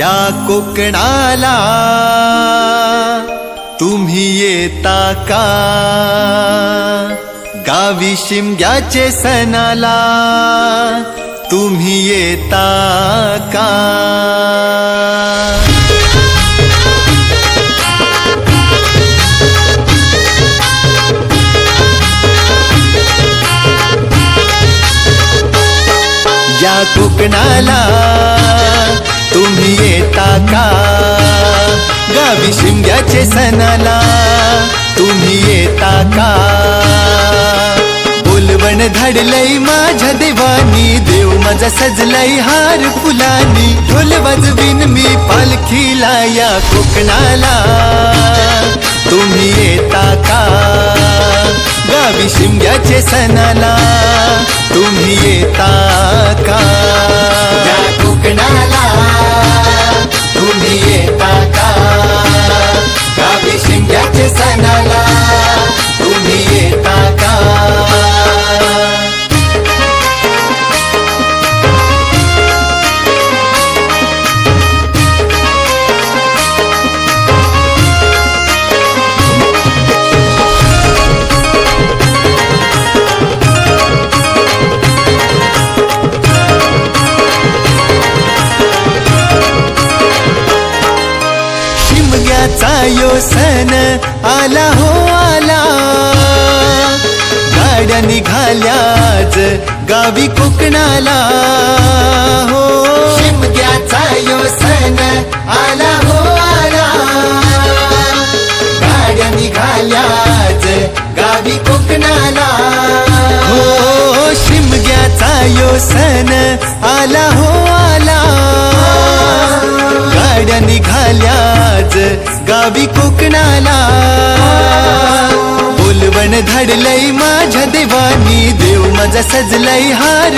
या कोकणाला. तुम्ही येता का? गावी शिमग्याचे सणाला. तुम्ही येता का? या कोकणाला का गावी शिमग्याचे सणाला तुम्ही येता का? बोलवण धाडलंय माझ्या देवानी देव माझा सजलाय हार फुलानी. ढोल वाजवीन मी पालखीला या कोकणाला. तुम्ही येता का? गावी शिमग्याचे सणाला तुम्ही येता का? यो सन आला हो आला. गाड्या निघाल्याच गावी कोकणाला. हो शिमग्याचा यो सन आला हो आला. गाड्या निघाल्याच गावी कोकणाला. हो शिमग्याचा यो सन आला हो गावी कोकणाला. बोलवण धाडलंय माझ्या देवानी देव माझा सजलाय हार